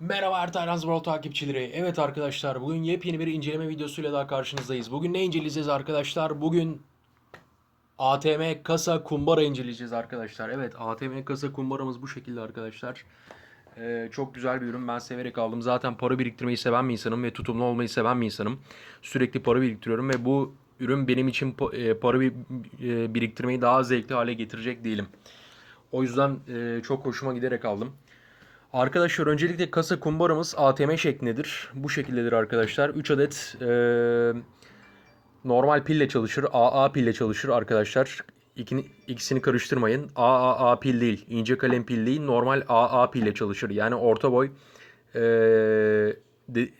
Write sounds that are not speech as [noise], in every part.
Merhaba Ertayrans World takipçileri. Evet arkadaşlar bugün yepyeni bir inceleme videosuyla daha karşınızdayız. Bugün ne inceleyeceğiz arkadaşlar? Bugün ATM kasa kumbara inceleyeceğiz arkadaşlar. Evet ATM kasa kumbaramız bu şekilde arkadaşlar. Ee, çok güzel bir ürün. Ben severek aldım. Zaten para biriktirmeyi seven bir insanım ve tutumlu olmayı seven bir insanım. Sürekli para biriktiriyorum ve bu ürün benim için e, para e, biriktirmeyi daha zevkli hale getirecek değilim. O yüzden e, çok hoşuma giderek aldım. Arkadaşlar öncelikle kasa kumbaramız ATM şeklindedir. Bu şekildedir arkadaşlar. 3 adet e, normal pille çalışır. AA pille çalışır arkadaşlar. İkini, ikisini karıştırmayın. AAA pil değil. ince kalem pil değil. Normal AA pille çalışır. Yani orta boy e, de-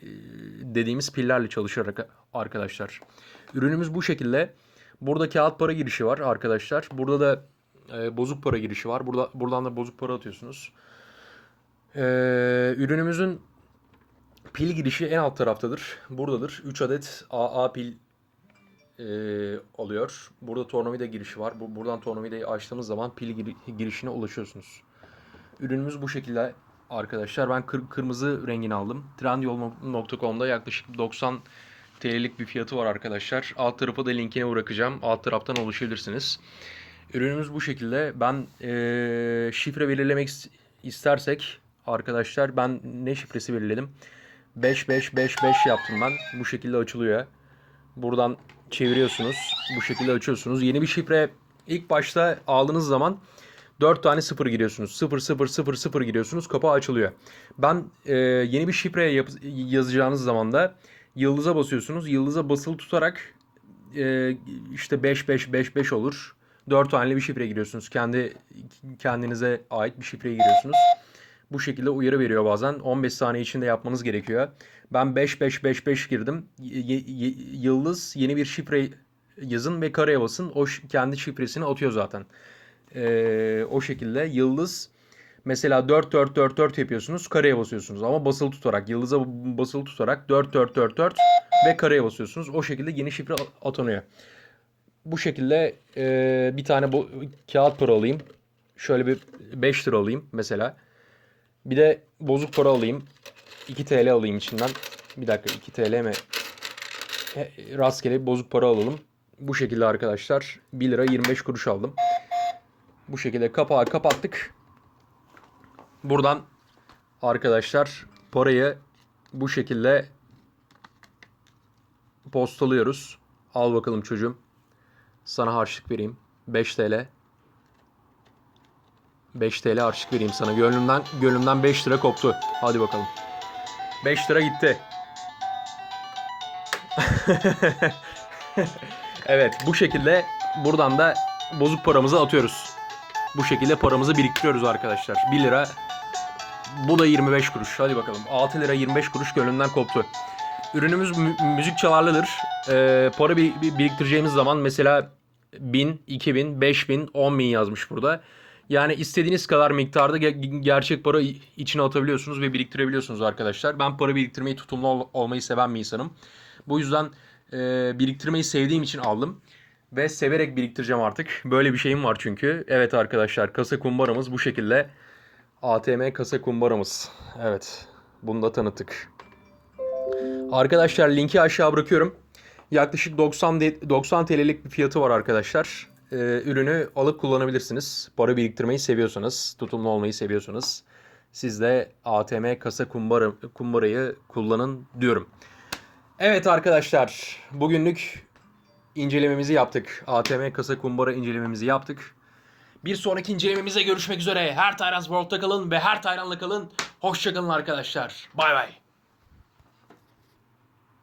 dediğimiz pillerle çalışır arka- arkadaşlar. Ürünümüz bu şekilde. Burada kağıt para girişi var arkadaşlar. Burada da e, bozuk para girişi var. Burada buradan da bozuk para atıyorsunuz. Ee, ürünümüzün pil girişi en alt taraftadır. Buradadır. 3 adet AA pil e, alıyor. Burada tornavida girişi var. Bu, buradan tornavidayı açtığımız zaman pil giri- girişine ulaşıyorsunuz. Ürünümüz bu şekilde arkadaşlar. Ben kır- kırmızı rengini aldım. Trendyol.com'da yaklaşık 90 TL'lik bir fiyatı var arkadaşlar. Alt tarafa da linkini bırakacağım. Alt taraftan ulaşabilirsiniz. Ürünümüz bu şekilde. Ben eee, şifre belirlemek is- istersek arkadaşlar ben ne şifresi belirledim? 5555 yaptım ben. Bu şekilde açılıyor. Buradan çeviriyorsunuz. Bu şekilde açıyorsunuz. Yeni bir şifre ilk başta aldığınız zaman 4 tane 0 giriyorsunuz. 0 0 0 0 giriyorsunuz. Kapağı açılıyor. Ben eee, yeni bir şifre yap- yazacağınız zaman da yıldıza basıyorsunuz. Yıldıza basılı tutarak e, işte 5 5 5 5 olur. 4 haneli bir şifre giriyorsunuz. Kendi kendinize ait bir şifre giriyorsunuz. Bu şekilde uyarı veriyor bazen. 15 saniye içinde yapmanız gerekiyor. Ben 5 5 5 5 girdim. Y- y- yıldız yeni bir şifre yazın ve kareye basın. O kendi şifresini atıyor zaten. Ee, o şekilde yıldız mesela 4 4 4 4 yapıyorsunuz. Kareye basıyorsunuz ama basılı tutarak yıldıza basılı tutarak 4 4 4 4 ve kareye basıyorsunuz. O şekilde yeni şifre atanıyor. Bu şekilde e, bir tane bu kağıt para alayım. Şöyle bir 5 lira alayım mesela. Bir de bozuk para alayım. 2 TL alayım içinden. Bir dakika 2 TL mi? E, Rastgele bozuk para alalım. Bu şekilde arkadaşlar 1 lira 25 kuruş aldım. Bu şekilde kapağı kapattık. Buradan arkadaşlar parayı bu şekilde postalıyoruz. Al bakalım çocuğum. Sana harçlık vereyim. 5 TL. 5 TL harçlık vereyim sana. Gönlümden gönlümden 5 lira koptu. Hadi bakalım. 5 lira gitti. [laughs] evet bu şekilde buradan da bozuk paramızı atıyoruz. Bu şekilde paramızı biriktiriyoruz arkadaşlar. 1 lira bu da 25 kuruş. Hadi bakalım. 6 lira 25 kuruş gönlümden koptu. Ürünümüz mü- müzik çalarlıdır. Ee, para bir, bir- biriktireceğimiz zaman mesela 1000, 2000, 5000, 10000 yazmış burada. Yani istediğiniz kadar miktarda ge- gerçek para içine atabiliyorsunuz ve biriktirebiliyorsunuz arkadaşlar. Ben para biriktirmeyi tutumlu ol- olmayı seven bir insanım. Bu yüzden e, biriktirmeyi sevdiğim için aldım. Ve severek biriktireceğim artık. Böyle bir şeyim var çünkü. Evet arkadaşlar kasa kumbaramız bu şekilde. ATM kasa kumbaramız. Evet. Bunu da tanıttık. Arkadaşlar linki aşağı bırakıyorum. Yaklaşık 90 de- 90 TL'lik bir fiyatı var arkadaşlar. Ee, ürünü alıp kullanabilirsiniz. Para biriktirmeyi seviyorsanız, tutumlu olmayı seviyorsanız siz de ATM kasa kumbara, kumbarayı kullanın diyorum. Evet arkadaşlar, bugünlük incelememizi yaptık. ATM kasa kumbara incelememizi yaptık. Bir sonraki incelememize görüşmek üzere. Her Tyrants World'da kalın ve her Tayran'la kalın. Hoşçakalın arkadaşlar. Bay bay.